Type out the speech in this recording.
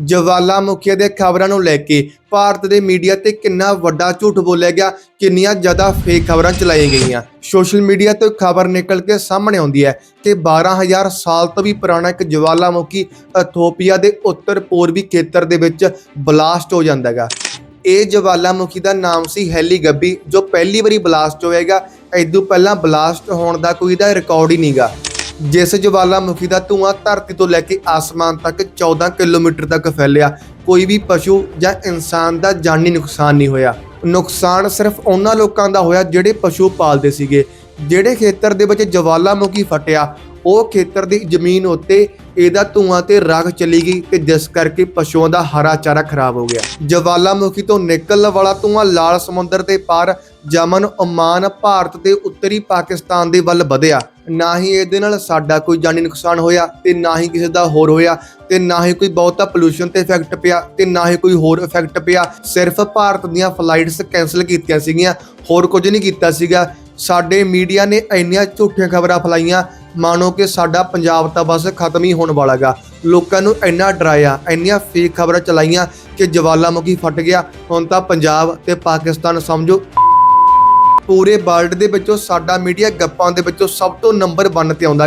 ਜਵਾਲਾਮੁਖੀ ਦੇ ਖਬਰਾਂ ਨੂੰ ਲੈ ਕੇ ਭਾਰਤ ਦੇ ਮੀਡੀਆ ਤੇ ਕਿੰਨਾ ਵੱਡਾ ਝੂਠ ਬੋਲਿਆ ਗਿਆ, ਕਿੰਨੀਆਂ ਜ਼ਿਆਦਾ ਫੇਕ ਖਬਰਾਂ ਚਲਾਈਆਂ ਗਈਆਂ। ਸੋਸ਼ਲ ਮੀਡੀਆ ਤੋਂ ਖਬਰ ਨਿਕਲ ਕੇ ਸਾਹਮਣੇ ਆਉਂਦੀ ਹੈ ਕਿ 12000 ਸਾਲ ਤੋਂ ਵੀ ਪੁਰਾਣਾ ਇੱਕ ਜਵਾਲਾਮੁਖੀ ਇਥੋਪੀਆ ਦੇ ਉੱਤਰ ਪੂਰਬੀ ਖੇਤਰ ਦੇ ਵਿੱਚ ਬਲਾਸਟ ਹੋ ਜਾਂਦਾ ਹੈਗਾ। ਇਹ ਜਵਾਲਾਮੁਖੀ ਦਾ ਨਾਮ ਸੀ ਹੈਲੀ ਗੱਬੀ, ਜੋ ਪਹਿਲੀ ਵਾਰੀ ਬਲਾਸਟ ਹੋਏਗਾ ਇਦੋਂ ਪਹਿਲਾਂ ਬਲਾਸਟ ਹੋਣ ਦਾ ਕੋਈ ਦਾ ਰਿਕਾਰਡ ਹੀ ਨਹੀਂਗਾ ਜਿਸ ਜਵਾਲਾਮੁਖੀ ਦਾ ਧੂਆਂ ਧਰਤੀ ਤੋਂ ਲੈ ਕੇ ਆਸਮਾਨ ਤੱਕ 14 ਕਿਲੋਮੀਟਰ ਤੱਕ ਫੈਲਿਆ, ਕੋਈ ਵੀ ਪਸ਼ੂ ਜਾਂ ਇਨਸਾਨ ਦਾ ਜਾਨੀ ਨੁਕਸਾਨ ਨਹੀਂ ਹੋਇਆ। ਨੁਕਸਾਨ ਸਿਰਫ ਉਹਨਾਂ ਲੋਕਾਂ ਦਾ ਹੋਇਆ ਜਿਹੜੇ ਪਸ਼ੂ ਪਾਲਦੇ ਸੀਗੇ, ਜਿਹੜੇ ਖੇਤਰ ਦੇ ਵਿੱਚ ਜਵਾਲਾਮੁਖੀ ਫਟਿਆ, ਉਹ ਖੇਤਰ ਦੀ ਜ਼ਮੀਨ ਉੱਤੇ ਇਹਦਾ ਧੂਆਂ ਤੇ ਰਾਖ ਚਲੀ ਗਈ ਤੇ ਜਿਸ ਕਰਕੇ ਪਸ਼ੂਆਂ ਦਾ ਹਰਾ ਚਾਰਾ ਖਰਾਬ ਹੋ ਗਿਆ। ਜਵਾਲਾਮੁਖੀ ਤੋਂ ਨਿਕਲਣ ਵਾਲਾ ਧੂਆਂ ਲਾਲ ਸਮੁੰਦਰ ਦੇ ਪਾਰ ਯਮਨ ਓਮਾਨ ਭਾਰਤ ਦੇ ਉੱਤਰੀ ਪਾਕਿਸਤਾਨ ਦੇ ਵੱਲ ਵਧਿਆ। ਨਾ ਹੀ ਇਹਦੇ ਨਾਲ ਸਾਡਾ ਕੋਈ ਜਾਨੀ ਨੁਕਸਾਨ ਹੋਇਆ ਤੇ ਨਾ ਹੀ ਕਿਸੇ ਦਾ ਹੋਰ ਹੋਇਆ ਤੇ ਨਾ ਹੀ ਕੋਈ ਬਹੁਤਾ ਪੋਲੂਸ਼ਨ ਤੇ ਇਫੈਕਟ ਪਿਆ ਤੇ ਨਾ ਹੀ ਕੋਈ ਹੋਰ ਇਫੈਕਟ ਪਿਆ। ਸਿਰਫ ਭਾਰਤ ਦੀਆਂ ਫਲਾਈਟਸ ਕੈਨਸਲ ਕੀਤੀਆਂ ਸੀਗੀਆਂ, ਹੋਰ ਕੁਝ ਨਹੀਂ ਕੀਤਾ ਸੀਗਾ। ਸਾਡੇ ਮੀਡੀਆ ਨੇ ਇੰਨੀਆਂ ਝੂਠੀਆਂ ਖਬਰਾਂ ਫਲਾਈਆਂ, ਮਾਨੋ ਕਿ ਸਾਡਾ ਪੰਜਾਬ ਤਾਂ ਬਸ ਖਤਮ ਹੀ ਹੋਣ ਵਾਲਾਗਾ ਲੋਕਾਂ ਨੂੰ ਇੰਨਾ ਡਰਾਇਆ, ਇੰਨੀਆਂ ਫੇਕ ਖਬਰਾਂ ਚਲਾਈਆਂ ਕਿ ਜਵਾਲਾਮੁਖੀ ਫਟ ਗਿਆ। ਹੁਣ ਤਾਂ ਪੰਜਾਬ ਤੇ ਪਾਕਿਸਤਾਨ ਸਮਝੋ ਪੂਰੇ ਵਰਲਡ ਦੇ ਵਿੱਚੋਂ ਸਾਡਾ ਮੀਡੀਆ ਗੱਪਾਂ ਦੇ ਵਿੱਚੋਂ ਸਭ ਤੋਂ ਨੰਬਰ 1 ਤੇ ਆਉਂਦਾ